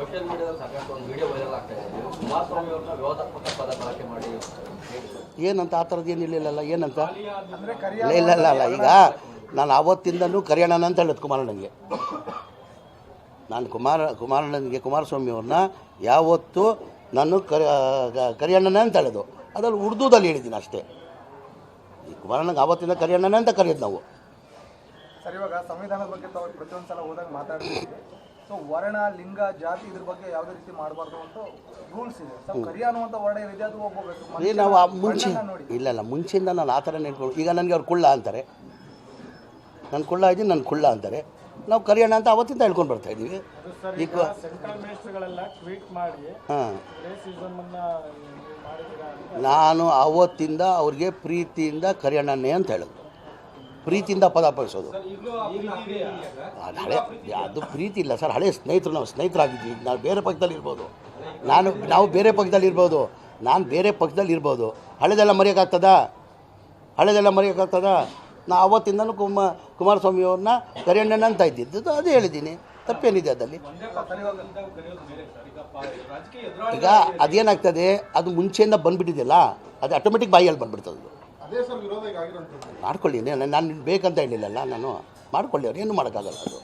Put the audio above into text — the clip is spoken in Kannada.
ಸೋಷಿಯಲ್ ಮೀಡಿಯಾದಲ್ಲಿ ಸಾಕಷ್ಟು ಒಂದು ವಿಡಿಯೋ ವೈರಲ್ ಆಗ್ತಾ ಇದೆ. ಕುಮಾರಸ್ವಾಮಿ ಅವ್ರನ್ನ ವಿವಾದಾತ್ಮಕ ಪದ ಬಳಕೆ ಮಾಡಿ ಏನಂತ? ಆ ಥರದ್ದು ಏನು ಇರಲಿಲ್ಲಲ್ಲ ಏನಂತ? ಇಲ್ಲ ಇಲ್ಲ ಇಲ್ಲ ಅಲ್ಲ ಈಗ ನಾನು ಆವತ್ತಿಂದನೂ ಕರಿಯಣ್ಣನ ಅಂತ ಹೇಳೋದು ಕುಮಾರಣ್ಣನಿಗೆ. ನಾನು ಕುಮಾರ ಕುಮಾರಣ್ಣನಿಗೆ ಕುಮಾರಸ್ವಾಮಿ ಅವ್ರನ್ನ ಯಾವತ್ತೂ ನಾನು ಕರಿ ಕರಿಯಣ್ಣನೇ ಅಂತ ಹೇಳೋದು ಅದ್ರಲ್ಲಿ ಉರ್ದುದಲ್ಲಿ ಹೇಳಿದ್ದೀನಿ ಅಷ್ಟೇ. ಈ ಕುಮಾರಣ್ಣಗೆ ಆವತ್ತಿಂದ ಕರಿಯಣ್ಣನೇ ಅಂತ ಕರೆಯೋದು ನಾವು. ಸರ್ ಇವಾಗ ಸಂವಿಧಾನದ ಬಗ್ಗೆ ತಾವು ಪ್ರತಿಯೊಂದು ಸಲ ಹೋದಾಗ ಮಾತಾಡ್ತಿದ್ದೀವಿ. ಸೊ ವರ್ಣ ಲಿಂಗ ಜಾತಿ ಇದ್ರ ಬಗ್ಗೆ ಯಾವುದೇ ರೀತಿ ಮಾಡಬಾರ್ದು ಅಂತ ರೂಲ್ಸ್ ಇದೆ. ಸೊ ಕರಿ ಅನ್ನುವಂಥ ವರ್ಣ ಏನಿದೆ ಅದು ಹೋಗ್ಬೇಕು ಏ ನಾವು ಆ ಮುಂಚೆ ಇಲ್ಲ ಇಲ್ಲ ಮುಂಚೆಯಿಂದ ನಾನು ಆ ಥರ ನೆನ್ಕೊಂಡು ಈಗ ನನಗೆ ಅವ್ರು ಕುಳ್ಳ ಅಂತಾರೆ. ನನ್ನ ಕುಳ್ಳ ಇದ್ದೀನಿ ನನ್ನ ಕುಳ್ಳ ಅಂತಾರೆ. ನಾವು ಕರಿಯೋಣ ಅಂತ ಅವತ್ತಿಂದ ಹೇಳ್ಕೊಂಡು ಬರ್ತಾ ಇದ್ದೀವಿ. ಈಗ ಹಾಂ. ನಾನು ಅವತ್ತಿಂದ ಅವ್ರಿಗೆ ಪ್ರೀತಿಯಿಂದ ಕರಿಯಣ್ಣನೇ ಅಂತ ಹೇಳೋದು. ಪ್ರೀತಿಯಿಂದ ಪದ ಅಪ್ಪಿಸೋದು ಅದು ಹಳೆ ಅದು ಪ್ರೀತಿ ಇಲ್ಲ ಸರ್ ಹಳೆ ಸ್ನೇಹಿತರು ನಾವು ಸ್ನೇಹಿತರಾಗಿದ್ವಿ ನಾವು ಬೇರೆ ಪಕ್ಕದಲ್ಲಿ ಇರ್ಬೋದು. ನಾನು ನಾವು ಬೇರೆ ಪಕ್ಕದಲ್ಲಿ ಇರ್ಬೋದು. ನಾನು ಬೇರೆ ಪಕ್ಕದಲ್ಲಿ ಇರ್ಬೋದು. ಹಳೆದೆಲ್ಲ ಮರೆಯೋಕ್ಕಾಗ್ತದಾ? ಹಳೆದೆಲ್ಲ ಮರೆಯೋಕ್ಕಾಗ್ತದಾ? ನಾ ಅವತ್ತಿಂದನೂ ಕುಮ ಕುಮಾರಸ್ವಾಮಿ ಅವ್ರನ್ನ ಕರಿಯಣ್ಣನ ಅಂತ ಇದ್ದಿದ್ದು. ಅದೇ ಹೇಳಿದ್ದೀನಿ. ತಪ್ಪೇನಿದೆ ಅದಲ್ಲಿ ಈಗ ಅದೇನಾಗ್ತದೆ? ಅದು ಮುಂಚೆಯಿಂದ ಬಂದುಬಿಟ್ಟಿದೆಯಲ್ಲ? ಅದು ಆಟೋಮೆಟಿಕ್ ಬಾಯಲ್ಲಿ ಬಂದ್ಬಿಡ್ತದೆ ಮಾಡ್ಕೊಳ್ಳಿ ನಾನು ಬೇಕಂತ ಹೇಳಿಲ್ಲಲ್ಲ ನಾನು ಮಾಡ್ಕೊಳ್ಳಿ ಅವ್ರು ಏನು ಮಾಡೋಕ್ಕಾಗಲ್ಲ ಅದು.